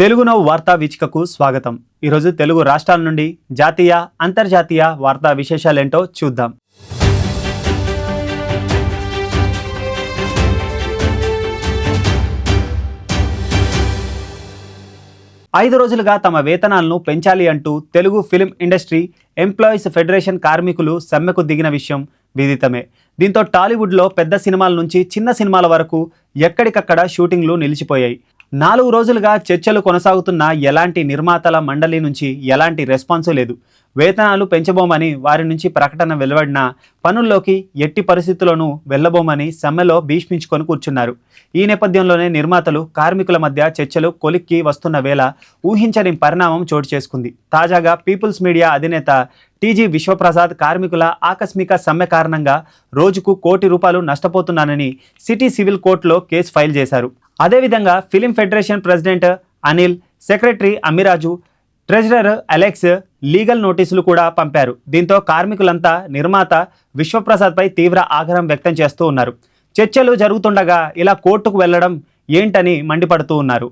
తెలుగునో వార్తా వీచికకు స్వాగతం. ఈరోజు తెలుగు రాష్ట్రాల నుండి జాతీయ అంతర్జాతీయ వార్తా విశేషాలేంటో చూద్దాం. ఐదు రోజులుగా తమ వేతనాలను పెంచాలి అంటూ Telugu film industry employees federation కార్మికులు సమ్మెకు దిగిన విషయం విదితమే. దీంతో టాలీవుడ్లో పెద్ద సినిమాల నుంచి చిన్న సినిమాల వరకు ఎక్కడికక్కడ షూటింగ్లు నిలిచిపోయాయి. నాలుగు రోజులుగా చర్చలు కొనసాగుతున్న ఎలాంటి నిర్మాతల మండలి నుంచి ఎలాంటి రెస్పాన్సు లేదు. వేతనాలు పెంచబోమని వారి నుంచి ప్రకటన వెలువడిన పనుల్లోకి ఎట్టి పరిస్థితుల్లోనూ వెళ్ళబోమని సమ్మెలో భీష్మించుకొని కూర్చున్నారు. ఈ నేపథ్యంలోనే నిర్మాతలు కార్మికుల మధ్య చర్చలు కొలిక్కి వస్తున్న వేళ ఊహించని పరిణామం చోటు చేసుకుంది. తాజాగా పీపుల్స్ మీడియా అధినేత టీజీ విశ్వప్రసాద్ కార్మికుల ఆకస్మిక సమ్మె కారణంగా రోజుకు కోటి రూపాయలు నష్టపోతున్నానని సిటీ సివిల్ కోర్టులో కేసు ఫైల్ చేశారు. అదేవిధంగా film federation president Anil secretary Amiraju treasurer Alex legal నోటీసులు కూడా పంపారు. దీంతో కార్మికులంతా నిర్మాత విశ్వప్రసాద్పై తీవ్ర ఆగ్రహం వ్యక్తం చేస్తూ ఉన్నారు. చర్చలు జరుగుతుండగా ఇలా కోర్టుకు వెళ్ళడం ఏంటని మండిపడుతూ ఉన్నారు.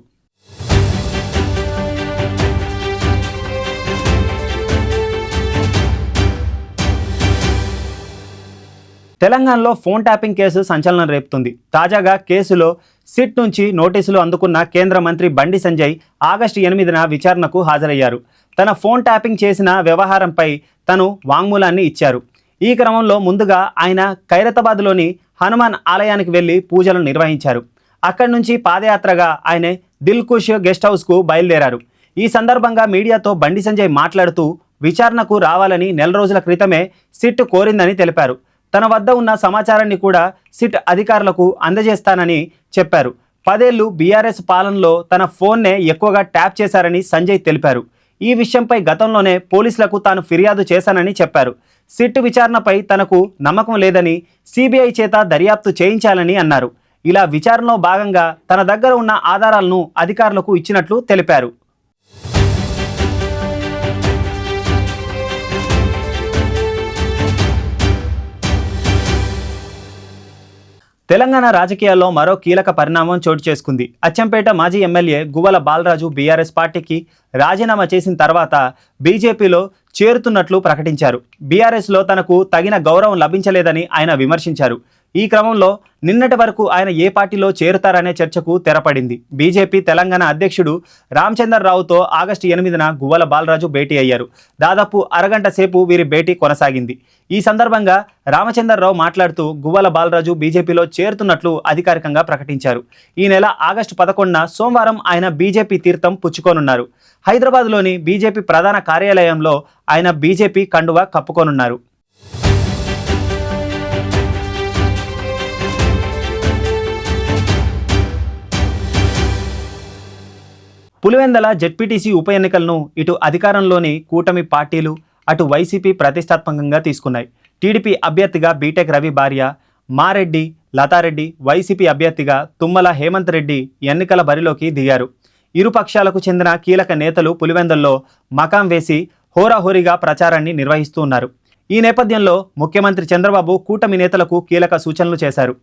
తెలంగాణలో ఫోన్ ట్యాపింగ్ కేసు సంచలనం రేపుతుంది. తాజాగా కేసులో సిట్ నుంచి నోటీసులు అందుకున్న కేంద్ర మంత్రి బండి సంజయ్ ఆగస్టు ఎనిమిదిన విచారణకు హాజరయ్యారు. తన ఫోన్ ట్యాపింగ్ చేసిన వ్యవహారంపై తను వాంగ్మూలాన్ని ఇచ్చారు. ఈ క్రమంలో ముందుగా ఆయన ఖైరతాబాద్లోని హనుమాన్ ఆలయానికి వెళ్ళి పూజలు నిర్వహించారు. అక్కడి నుంచి పాదయాత్రగా ఆయన దిల్కుష్ గెస్ట్ హౌస్కు బయలుదేరారు. ఈ సందర్భంగా మీడియాతో బండి సంజయ్ మాట్లాడుతూ విచారణకు రావాలని నెల రోజుల క్రితమే సిట్ కోరిందని తెలిపారు. తన వద్ద ఉన్న సమాచారాన్ని కూడా సిట్ అధికారులకు అందజేస్తానని చెప్పారు. పదేళ్ళు బీఆర్ఎస్ పాలనలో తన ఫోన్నే ఎక్కువగా ట్యాప్ చేశారని సంజయ్ తెలిపారు. ఈ విషయంపై గతంలోనే పోలీసులకు తాను ఫిర్యాదు చేశానని చెప్పారు. సిట్ విచారణపై తనకు నమ్మకం లేదని సిబిఐ చేత దర్యాప్తు చేయించాలని అన్నారు. ఇలా విచారణలో భాగంగా తన దగ్గర ఉన్న ఆధారాలను అధికారులకు ఇచ్చినట్లు తెలిపారు. తెలంగాణ రాజకీయాల్లో మరో కీలక పరిణామం చోటు చేసుకుంది. అచ్చంపేట మాజీ ఎమ్మెల్యే గువ్వల బాలరాజు బీఆర్ఎస్ పార్టీకి రాజీనామా చేసిన తర్వాత బీజేపీలో చేరుతున్నట్లు ప్రకటించారు. బీఆర్ఎస్లో తనకు తగిన గౌరవం లభించలేదని ఆయన విమర్శించారు. ఈ క్రమంలో నిన్నటి వరకు ఆయన ఏ పార్టీలో చేరుతారనే చర్చకు తెరపడింది. బీజేపీ తెలంగాణ అధ్యక్షుడు రామచంద్రరావుతో ఆగస్టు ఎనిమిదిన గువ్వల బాలరాజు భేటీ అయ్యారు. దాదాపు అరగంట సేపు వీరి భేటీ కొనసాగింది. ఈ సందర్భంగా రామచంద్రరావు మాట్లాడుతూ గువ్వల బాలరాజు బీజేపీలో చేరుతున్నట్లు అధికారికంగా ప్రకటించారు. ఈ నెల ఆగస్టు పదకొండున సోమవారం ఆయన బీజేపీ తీర్థం పుచ్చుకోనున్నారు. హైదరాబాద్లోని బీజేపీ ప్రధాన కార్యాలయంలో ఆయన బీజేపీ కండువా కప్పుకోనున్నారు. పులివెందల జడ్పీటీసీ ఉప ఎన్నికలను ఇటు అధికారంలోని కూటమి పార్టీలు అటు వైసీపీ ప్రతిష్టాత్మకంగా తీసుకున్నాయి. టీడీపీ అభ్యర్థిగా బీటెక్ రవి భార్య మారెడ్డి లతారెడ్డి వైసీపీ అభ్యర్థిగా తుమ్మల హేమంత్ రెడ్డి ఎన్నికల బరిలోకి దిగారు. ఇరు పక్షాలకు చెందిన కీలక నేతలు పులివెందల్లో మకాం వేసి హోరాహోరీగా ప్రచారాన్ని నిర్వహిస్తూ ఉన్నారు. ఈ నేపథ్యంలో ముఖ్యమంత్రి చంద్రబాబు కూటమి నేతలకు కీలక సూచనలు చేశారు.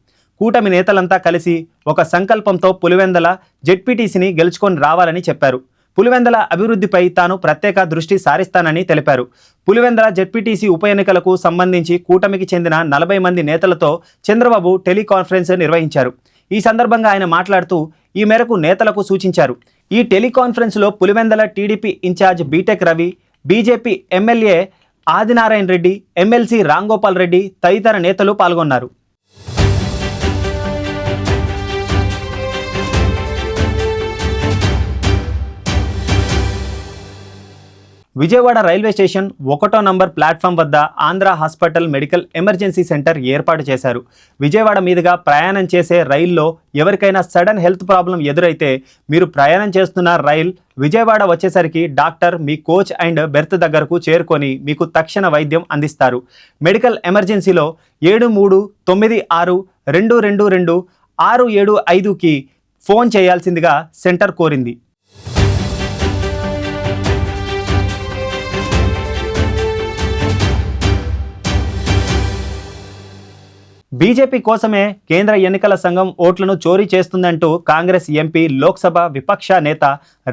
కూటమి నేతలంతా కలిసి ఒక సంకల్పంతో పులివెందల జెడ్పీటీసీని గెలుచుకొని రావాలని చెప్పారు. పులివెందల అభివృద్ధిపై తాను ప్రత్యేక దృష్టి సారిస్తానని తెలిపారు. పులివెందల జెడ్పీటీసీ ఉప ఎన్నికలకు సంబంధించి కూటమికి చెందిన నలభై మంది నేతలతో చంద్రబాబు టెలికాన్ఫరెన్స్ నిర్వహించారు. ఈ సందర్భంగా ఆయన మాట్లాడుతూ ఈ మేరకు నేతలకు సూచించారు. ఈ టెలికాన్ఫరెన్స్లో Pulivendula TDP in charge BTech Ravi BJP MLA Adinarayana Reddy MLC Ramgopal Reddy తదితర నేతలు పాల్గొన్నారు. విజయవాడ రైల్వే స్టేషన్ ఒకటో నంబర్ ప్లాట్ఫామ్ వద్ద Andhra hospital medical emergency centre ఏర్పాటు చేశారు. విజయవాడ మీదుగా ప్రయాణం చేసే రైల్లో ఎవరికైనా సడన్ హెల్త్ ప్రాబ్లం ఎదురైతే మీరు ప్రయాణం చేస్తున్న రైల్ విజయవాడ వచ్చేసరికి డాక్టర్ మీ కోచ్ అండ్ బెర్త్ దగ్గరకు చేరుకొని మీకు తక్షణ వైద్యం అందిస్తారు. మెడికల్ ఎమర్జెన్సీలో ఏడు మూడు తొమ్మిది ఆరు రెండు రెండు రెండు ఆరు ఏడు ఐదుకి ఫోన్ చేయాల్సిందిగా సెంటర్ కోరింది. బీజేపీ కోసమే కేంద్ర ఎన్నికల సంఘం ఓట్లను చోరీ చేస్తుందంటూ కాంగ్రెస్ ఎంపీ లోక్సభ విపక్ష నేత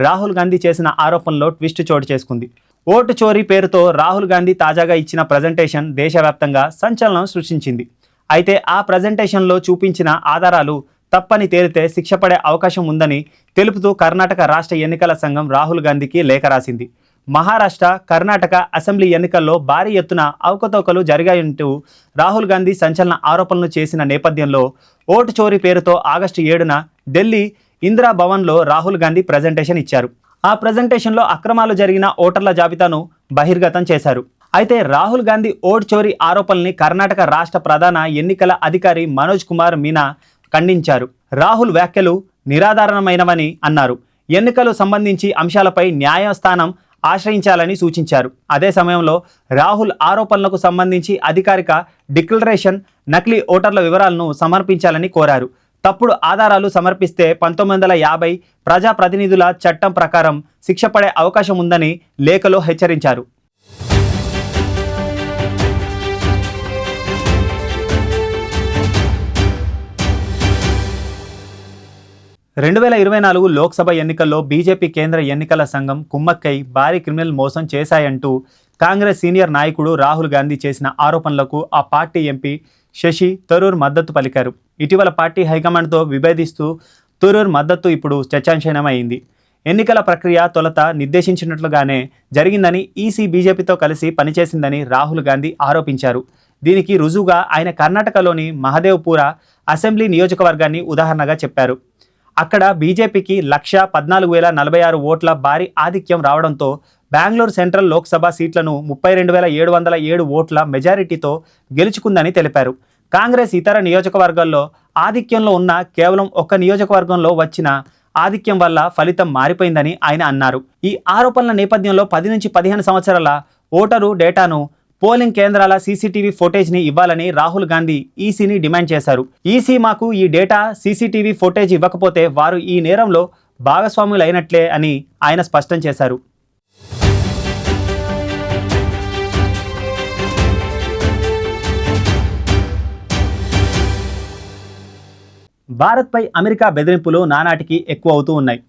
రాహుల్ గాంధీ చేసిన ఆరోపణలో ట్విస్ట్ చోటు చేసుకుంది. ఓటు చోరీ పేరుతో రాహుల్ గాంధీ తాజాగా ఇచ్చిన ప్రజెంటేషన్ దేశవ్యాప్తంగా సంచలనం సృష్టించింది. అయితే ఆ ప్రజెంటేషన్లో చూపించిన ఆధారాలు తప్పని తేలితే శిక్ష పడే అవకాశం ఉందని తెలుపుతూ కర్ణాటక రాష్ట్ర ఎన్నికల సంఘం రాహుల్ గాంధీకి లేఖ రాసింది. మహారాష్ట్ర కర్ణాటక అసెంబ్లీ ఎన్నికల్లో భారీ ఎత్తున అవకతవకలు జరిగాయంటూ రాహుల్ గాంధీ సంచలన ఆరోపణలు చేసిన నేపథ్యంలో ఓటు చోరీ పేరుతో ఆగస్టు ఏడున ఢిల్లీ ఇందిరా భవన్లో రాహుల్ గాంధీ ప్రజెంటేషన్ ఇచ్చారు. ఆ ప్రజెంటేషన్లో అక్రమాలు జరిగిన ఓటర్ల జాబితాను బహిర్గతం చేశారు. అయితే రాహుల్ గాంధీ ఓటు చోరీ ఆరోపణల్ని కర్ణాటక రాష్ట్ర ప్రధాన ఎన్నికల అధికారి మనోజ్ కుమార్ మీనా ఖండించారు. రాహుల్ వ్యాఖ్యలు నిరాధారణమైనవని అన్నారు. ఎన్నికలు సంబంధించి అంశాలపై న్యాయస్థానం ఆశ్రయించాలని సూచించారు. అదే సమయంలో రాహుల్ ఆరోపణలకు సంబంధించి అధికారిక డిక్లరేషన్ నకిలీ ఓటర్ల వివరాలను సమర్పించాలని కోరారు. తప్పుడు ఆధారాలు సమర్పిస్తే పంతొమ్మిది వందల యాభై ప్రజాప్రతినిధుల చట్టం ప్రకారం శిక్ష పడే అవకాశం ఉందని లేఖలో హెచ్చరించారు. రెండు వేల ఇరవై నాలుగు లోక్సభ ఎన్నికల్లో బీజేపీ కేంద్ర ఎన్నికల సంఘం కుమ్మక్కై భారీ క్రిమినల్ మోసం చేశాయంటూ కాంగ్రెస్ సీనియర్ నాయకుడు రాహుల్ గాంధీ చేసిన ఆరోపణలకు ఆ పార్టీ ఎంపీ శశి తరూర్ మద్దతు పలికారు. ఇటీవల పార్టీ హైకమాండ్తో విభేదిస్తూ తరూర్ మద్దతు ఇప్పుడు చర్చాంశనమైంది ఎన్నికల ప్రక్రియ తొలత నిర్దేశించినట్లుగానే జరిగిందని ఈసీ బీజేపీతో కలిసి పనిచేసిందని రాహుల్ గాంధీ ఆరోపించారు. దీనికి రుజువుగా ఆయన కర్ణాటకలోని మహదేవ్పుర అసెంబ్లీ నియోజకవర్గాన్ని ఉదాహరణగా చెప్పారు. అక్కడ బీజేపీకి లక్ష పద్నాలుగు వేల నలభై ఆరు ఓట్ల భారీ ఆధిక్యం రావడంతో బెంగళూరు సెంట్రల్ లోక్సభ సీట్లను ముప్పై రెండు వేల ఏడు వందల ఏడు ఓట్ల మెజారిటీతో గెలుచుకుందని తెలిపారు. కాంగ్రెస్ ఇతర నియోజకవర్గాల్లో ఆధిక్యంలో ఉన్న కేవలం ఒక్క నియోజకవర్గంలో వచ్చిన ఆధిక్యం వల్ల ఫలితం మారిపోయిందని ఆయన అన్నారు. ఈ ఆరోపణల నేపథ్యంలో పది నుంచి పదిహేను సంవత్సరాల ఓటరు డేటాను పోలింగ్ కేంద్రాల సీసీటీవీ ఫుటేజ్ని ఇవ్వాలని రాహుల్ గాంధీ ఈసీని డిమాండ్ చేశారు. ఈసీ మాకు ఈ డేటా సీసీటీవీ ఫుటేజ్ ఇవ్వకపోతే వారు ఈ నేరంలో భాగస్వాములు అయినట్లే అని ఆయన స్పష్టం చేశారు. భారత్పై అమెరికా బెదిరింపులు నానాటికి ఎక్కువ అవుతూ ఉన్నాయి.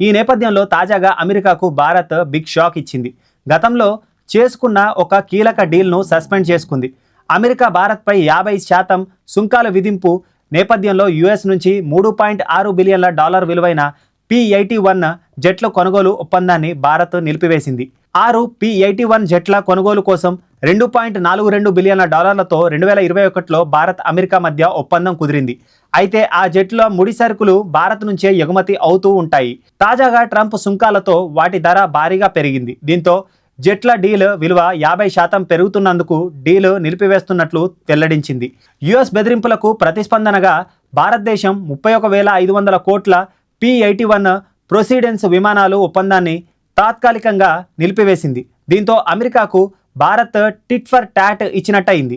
ఈ నేపథ్యంలో తాజాగా అమెరికాకు భారత్ బిగ్ షాక్ ఇచ్చింది. గతంలో చేసుకున్న ఒక కీలక డీల్ను సస్పెండ్ చేసుకుంది. అమెరికా భారత్పై యాభై శాతం సుంకాల విధింపు నేపథ్యంలో యుఎస్ నుంచి మూడు పాయింట్ ఆరు బిలియన్ల డాలర్ విలువైన పి ఎయిటీ వన్ జెట్ల కొనుగోలు ఒప్పందాన్ని భారత్ నిలిపివేసింది. ఆరు పి ఎయిటీ వన్ జెట్ల కొనుగోలు కోసం రెండు పాయింట్ నాలుగు రెండు బిలియన్ల డాలర్లతో రెండు వేల ఇరవై ఒకటిలో భారత్ అమెరికా మధ్య ఒప్పందం కుదిరింది. అయితే ఆ జెట్లో ముడి సరుకులు భారత్ నుంచే ఎగుమతి అవుతూ ఉంటాయి. తాజాగా ట్రంప్ సుంకాలతో వాటి ధర భారీగా పెరిగింది. దీంతో జెట్ల డీల్ విలువ యాభై శాతం పెరుగుతున్నందుకు డీల్ నిలిపివేస్తున్నట్లు వెల్లడించింది. యుఎస్ బెదిరింపులకు ప్రతిస్పందనగా భారతదేశం ముప్పై ఒక వేల ఐదు వందల కోట్ల పి ఎయిటీ వన్ ప్రొసీడెన్స్ విమానాలు ఒప్పందాన్ని తాత్కాలికంగా నిలిపివేసింది. దీంతో అమెరికాకు భారత్ టిట్ ఫర్ టాట్ ఇచ్చినట్టయింది.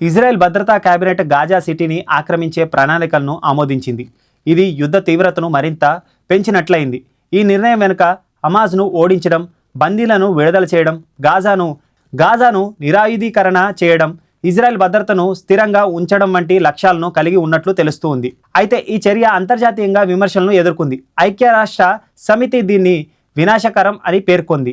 ఇజ్రాయెల్ భద్రతా కేబినెట్ గాజా సిటీని ఆక్రమించే ప్రణాళికలను ఆమోదించింది. ఇది యుద్ధ తీవ్రతను మరింత పెంచినట్లయింది. ఈ నిర్ణయం వెనుక హమాజ్ను ఓడించడం బందీలను విడుదల చేయడం గాజాను గాజాను నిరాయుధీకరణ చేయడం ఇజ్రాయెల్ భద్రతను స్థిరంగా ఉంచడం వంటి లక్ష్యాలను కలిగి ఉన్నట్లు తెలుస్తూ ఉంది అయితే ఈ చర్య అంతర్జాతీయంగా విమర్శలను ఎదుర్కొంది. ఐక్యరాష్ట్ర సమితి దీన్ని వినాశకరం అని పేర్కొంది.